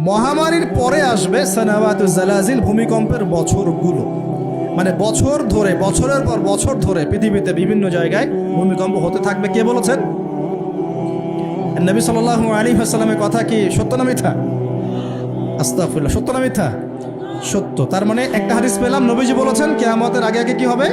মহামারীর পরে আসবে সানাওয়াতু জালাজিল ভূমিকম্পের বছরগুলো। মানে বছর ধরে, বছরের পর বছর ধরে পৃথিবীতে বিভিন্ন জায়গায় ভূমিকম্প হতে থাকবে। কে বলেছেন? নবী সাল্লাল্লাহু আলী আসসালামের কথা কি সত্য না মিথ্যা? আস্তাফুল্লাহ সত্য না মিথ্যা? সত্য। তার মানে একটা হাদিস পেলাম, নবীজি বলেছেন, কেয়ামতের আগে আগে কি হবে?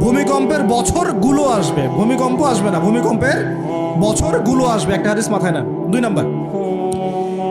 ভূমিকম্পের বছরগুলো আসবে। ভূমিকম্প আসবে না, ভূমিকম্পের বছরগুলো আসবে। একটা হাদিস মাথায় না দুই নাম্বার।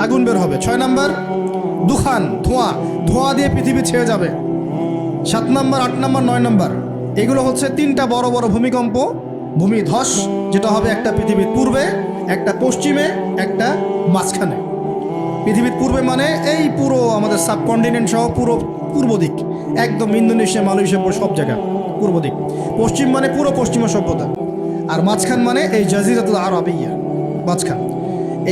আগুন বের হবে। ছয় নাম্বার, দুখান, ধোঁয়া। ধোঁয়া দিয়ে পৃথিবী ছেয়ে যাবে। সাত নাম্বার, আট নাম্বার, নয় নাম্বার। এগুলো হচ্ছে তিনটা বড় বড় ভূমিকম্প, ভূমি ধস, যেটা হবে একটা পৃথিবীর পূর্বে, একটা পশ্চিমে, একটা মাঝখানে। পৃথিবীর পূর্বে মানে এই পুরো আমাদের সাবকন্টিনেন্ট সহ পুরো পূর্ব দিক। একদম ইন্দোনেশিয়া, মালয়েশিয়া সব জায়গা, পূর্ব দিক। পশ্চিম মানে পুরো পশ্চিমা সভ্যতা। আর মাঝখান মানে এই জাজিরাতুল আরবিয়া, মাঝখান।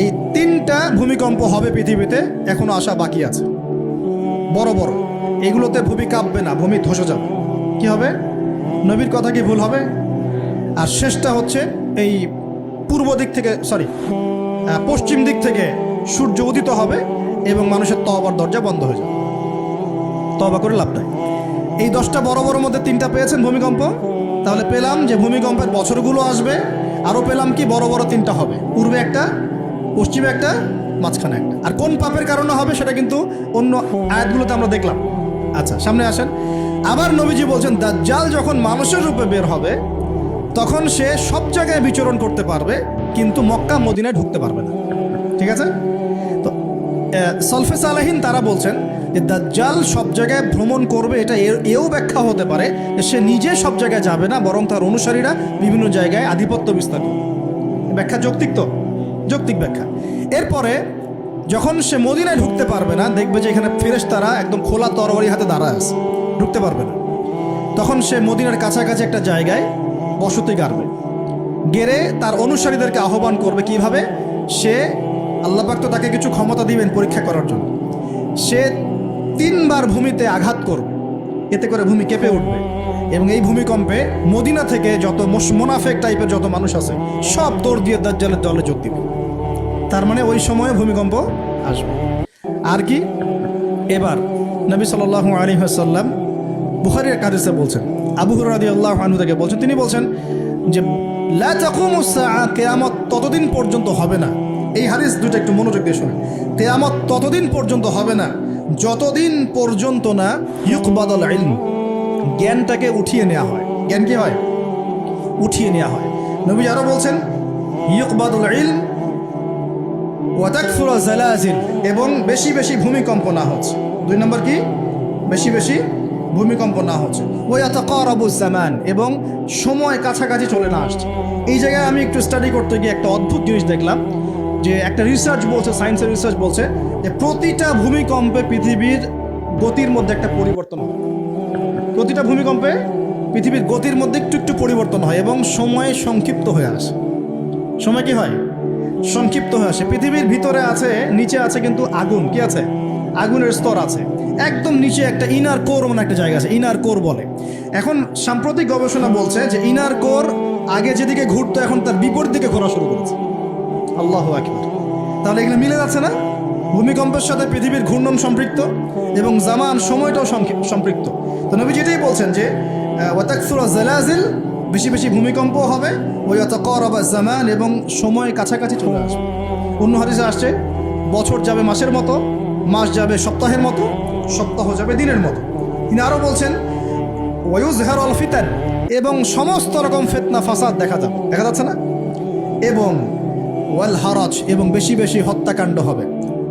এই তিনটা ভূমিকম্প হবে পৃথিবীতে, এখনও আসা বাকি আছে। বড় বড়। এগুলোতে ভূমি কাঁপবে না, ভূমি ধসে যাবে। কি হবে? নবীর কথা কি ভুল হবে? আর শেষটা হচ্ছে এই পূর্ব দিক থেকে সরি পশ্চিম দিক থেকে সূর্য উদিত হবে এবং মানুষের তবার দরজা বন্ধ হয়ে যাবে। তবা করে লাভ নাই। এই দশটা বড় বড় মধ্যে তিনটা পেয়েছেন ভূমিকম্প? তাহলে পেলাম যে ভূমিকম্পের বছরগুলো আসবে, আরও পেলাম কি বড় বড় তিনটা হবে। পূর্বে একটা পশ্চিমে একটা, মাঝখানে একটা। আর কোন পাপের কারণে হবে সেটা কিন্তু অন্য আয়াতগুলোতে আমরা দেখলাম। আচ্ছা সামনে আসেন। আবার নবীজি বলছেন, দাজ্জাল যখন মানুষের রূপে বের হবে, তখন সে সব জায়গায় বিচরণ করতে পারবে, কিন্তু মক্কা, মদিনায় ঢুকতে পারবে না। ঠিক আছে? তো সলফে সালাহিন তারা বলছেন যে, দাজ্জাল সব জায়গায় ভ্রমণ করবে, এটা এও ব্যাখ্যা হতে পারে সে নিজে সব জায়গায় যাবে না, বরং তার অনুসারীরা বিভিন্ন জায়গায় আধিপত্য বিস্তার করবে। ব্যাখ্যা যৌক্তিক তো? যৌক্তিক ব্যাখ্যা। এরপরে যখন সে মদিনায় ঢুকতে পারবে না, দেখবে যে এখানে ফেরেশ তারা একদম খোলা তরবারি হাতে দাঁড়ায় আছে, ঢুকতে পারবে না। তখন সে মদিনার কাছাকাছি একটা জায়গায় বসতি গাড়বে। গেড়ে তার অনুসারীদেরকে আহ্বান করবে কীভাবে? সে আল্লাপাক তো তাকে কিছু ক্ষমতা দিবেন পরীক্ষা করার জন্য। সে তিনবার ভূমিতে আঘাত করবে। এতে করে ভূমি কেঁপে উঠবে। এবং এই ভূমিকম্পে মদিনা থেকে যত মোনাফেক টাইপের যত মানুষ আছে, সব দৌড় দিয়ে দাজ্জালের দলে যোগ দিবে। তার মানে ওই সময়ে ভূমিকম্প আসবে। আর কি? এবার নবী সাল্লাল্লাহু আলাইহি ওয়াসাল্লাম বুখারীর কাদিসে বলছেন, আবু হুরায়রা আল্লাহ আনহু থেকে বলছেন, তিনি বলছেন যে কিয়ামত ততদিন পর্যন্ত হবে না। এই হারিস দুটো একটু মনোযোগ দিয়ে শুনুন। কিয়ামত ততদিন পর্যন্ত হবে না, যতদিন পর্যন্ত না ইউকবাদুল ইলম জ্ঞানটাকে উঠিয়ে নেওয়া হয়। জ্ঞান কি হয়? উঠিয়ে নেওয়া হয়। নবী আরও বলছেন এবং বেশি বেশি ভূমিকম্প না হচ্ছে। দুই নম্বর কি? বেশি বেশি ভূমিকম্প না হচ্ছে। ওয়াতাকারাবুজ জামান এবং সময় কাছাকাছি চলে না আসছে। এই জায়গায় আমি একটু স্টাডি করতে গিয়ে একটা অদ্ভুত জিনিস দেখলাম, যে একটা রিসার্চ বলছে সায়েন্সের রিসার্চ বলছে, যে প্রতিটা ভূমিকম্পে পৃথিবীর গতির মধ্যে একটা পরিবর্তন হয়। প্রতিটা ভূমিকম্পে পৃথিবীর গতির মধ্যে একটু একটু পরিবর্তন হয় এবং সময় সংক্ষিপ্ত হয়ে আসে। সময় কি হয়? সংক্ষিপ্ত হয়ে আসে। পৃথিবীর ভিতরে আছে, নিচে আছে কিন্তু আগুন। কি আছে? আগুনের স্তর আছে। একদম নিচে একটা ইনার কোর মানে একটা জায়গা আছে ইনার কোর বলে। এখন সাম্প্রতিক গবেষণা বলছে যে ইনার কোর আগে যেদিকে ঘুরতো, এখন তার বিপরীত দিকে ঘোরা শুরু করেছে। আল্লাহ আকবার। তাহলে এগুলো মিলে যাচ্ছে না? ভূমিকম্পের সাথে পৃথিবীর ঘূর্ণন সম্পৃক্ত এবং জামান সময়টাও সম্পৃক্ত। তো নবী যেটাই বলছেন যে ওয়াতাকসুরা জালাজিল, বেশি বেশি ভূমিকম্প হবে ওই অতকরবা জামান এবং সময় কাছাকাছি চলে আসবে। অন্য হাদিসে আসছে, বছর যাবে মাসের মতো, মাস যাবে সপ্তাহের মতো, সপ্তাহ যাবে দিনের মতো। তিনি আরও বলছেন ওয়ুজহার অল ফিতান এবং সমস্ত রকম ফেতনা, ফাসাদ দেখা যাবে। দেখা যাচ্ছে না? এবং ওয়াল হারাজ এবং বেশি বেশি হত্যাকাণ্ড হবে।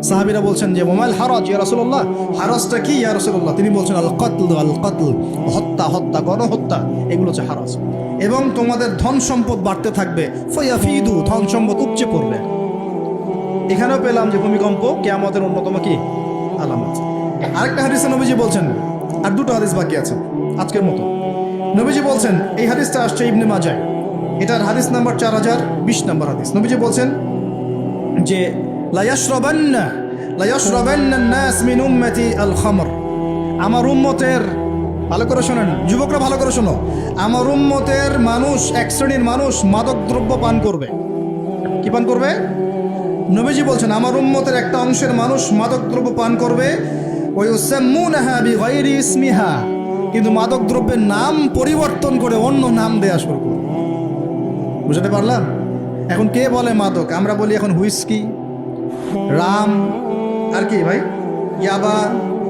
সাহাবিরা বলছেন যে মোমাইল হারজ, ইয়া রাসূলুল্লাহ, হারাজটা কি, ইয়া রাসূলুল্লাহ? তিনি বলছেন আল কতল আল কতল হত্যা হত্যা, গণহত্যা, এগুলো হচ্ছে হারাজ। এবং তোমাদের ধন সম্পদ বাড়তে থাকবে, ফয়াফিদু, ধন সম্পদ উপচে পড়বে। এখানেও পেলাম যে, ভূমিকম্প কেয়ামতের অন্যতম কি? আলামত। আরেকটা হাদিসে নবীজি বলছেন, আর দুটো হাদিস বাকি আছে, আজকের মতো। নবীজি বলছেন, এই হাদিসটা আসছে ইবনে মাজায় এটার হাদিস নাম্বার চার হাজার বিশ নম্বর হাদিস। নবীজি বলছেন যে লায়াশরাবান্না লায়াশরাবান্না নাস মিন উম্মতি আল খামর আমার উম্মতের, ভালো করে শোনেন, যুবকরা ভালো করে শোনো। আমার উম্মতের মানুষ, এক শ্রেণির মানুষ মাদক দ্রব্য পান করবে। কি পান করবে? নবীজি বলছেন, আমার উম্মতের একটা অংশের মানুষ মাদক দ্রব্য পান করবে। ওই ইসমিহা। কিন্তু মাদক দ্রব্যের নাম পরিবর্তন করে অন্য নাম দেয়া শুরু করবে বুঝতে পারলাম? এখন কে বলে মাদক? আমরা বলি এখন হুইস্কি। রাম, আর কি ভাই? ইয়াবা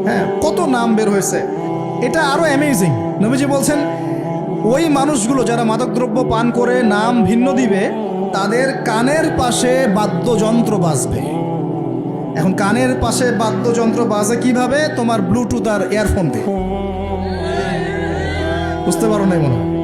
হ্যাঁ কত নাম বের হয়েছে। এটা আরও অ্যামেজিং নবীজি বলছেন, ওই মানুষগুলো যারা মাদকদ্রব্য পান করে, নাম ভিন্ন দিবে, তাদের কানের পাশে বাদ্যযন্ত্র বাজবে। এখন কানের পাশে বাদ্যযন্ত্র বাজে কীভাবে? তোমার ব্লুটুথ আর ইয়ারফোন দিয়ে। বুঝতে পারো নাই মনে হয়।